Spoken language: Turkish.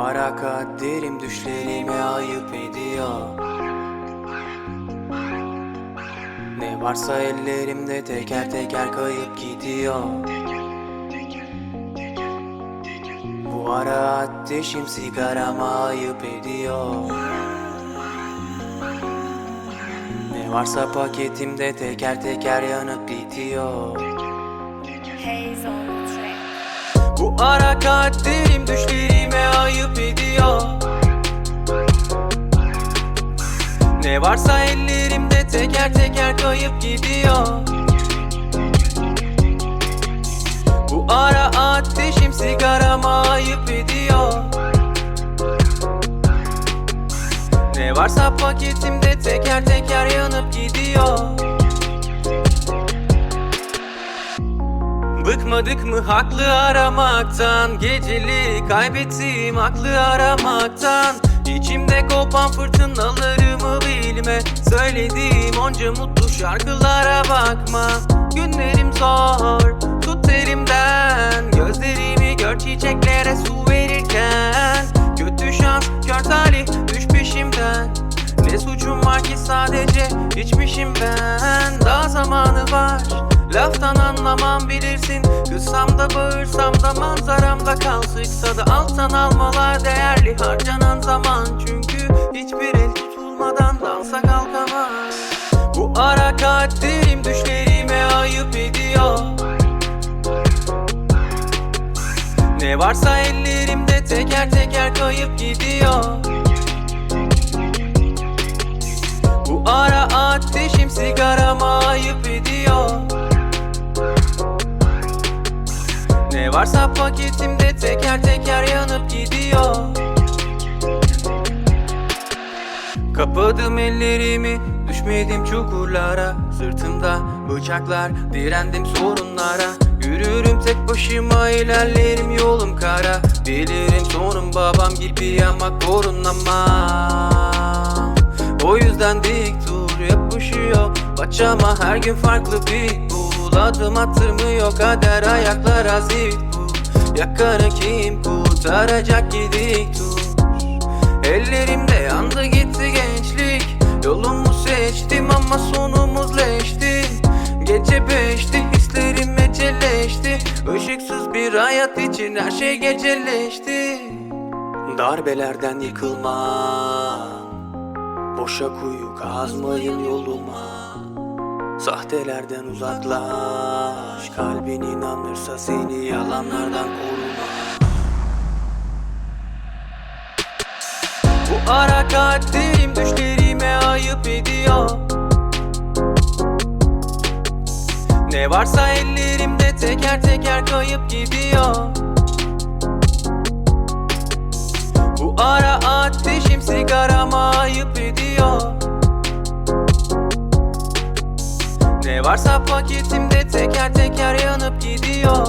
ara kaderim düşlerime ayıp ediyor. Ne varsa ellerimde teker teker kayıp gidiyor. Bu ara ateşim sigarama ayıp ediyor. Ne varsa paketimde teker teker yanıp bitiyor Bu ara kaderim düşlerime ayıp ediyor. Ne varsa ellerimde teker teker kayıp gidiyor. Bu ara ateşim sigarama ayıp ediyor. Ne varsa paketimde teker teker yanıp gidiyor Bıkmadık mı haklı aramaktan? Geceli kaybettiğim aklı aramaktan. İçimde kopan fırtınalarımı bilme? Söylediğim onca mutlu şarkılara bakma. Günlerim zor tut elimden. Gözlerimi gör çiçeklere su verirken. Kötü şans kör talih düş peşimden. Ne suçum var ki sadece içmişim ben Laftan anlamam bilirsin. Kızsam da bağırsam da manzaramda kal Sıksa da alttan almalar değerli. Harcanan zaman çünkü Hiçbir el tutulmadan dansa kalkamaz Bu ara kaderim düşlerime ayıp ediyor. Ne varsa ellerimde teker teker kayıp gidiyor. Bu ara ateşim sigarama ayıp Varsa paketimde teker teker yanıp gidiyor. Kapadım ellerimi düşmedim çukurlara. Sırtımda bıçaklar direndim sorunlara. Yürürüm tek başıma ilerlerim yolum kara. Bilirim sonum babam gibi ama korunamam. O yüzden dik dur yapışıyor. Paçama her gün farklı bir Adım attırmıyor kader ayaklara zift bu Yakanı kim kurtaracak gidik dur. Ellerimde yandı gitti gençlik. Yolumu seçtim ama sonumuz leşti. Gece beşti hislerim eceleşti Işıksız bir hayat için her şey geceleşti. Darbelerden yıkılma. Boşa kuyu kazmayın yoluma Sahtelerden uzaklaş Kalbin inanırsa seni yalanlardan koruma. Bu ara kaderim düşlerime ayıp ediyor. Ne varsa ellerimde teker teker kayıp gidiyor. Bu ara ateşim sigarama ayıp ediyor Ne varsa paketimde teker teker yanıp gidiyor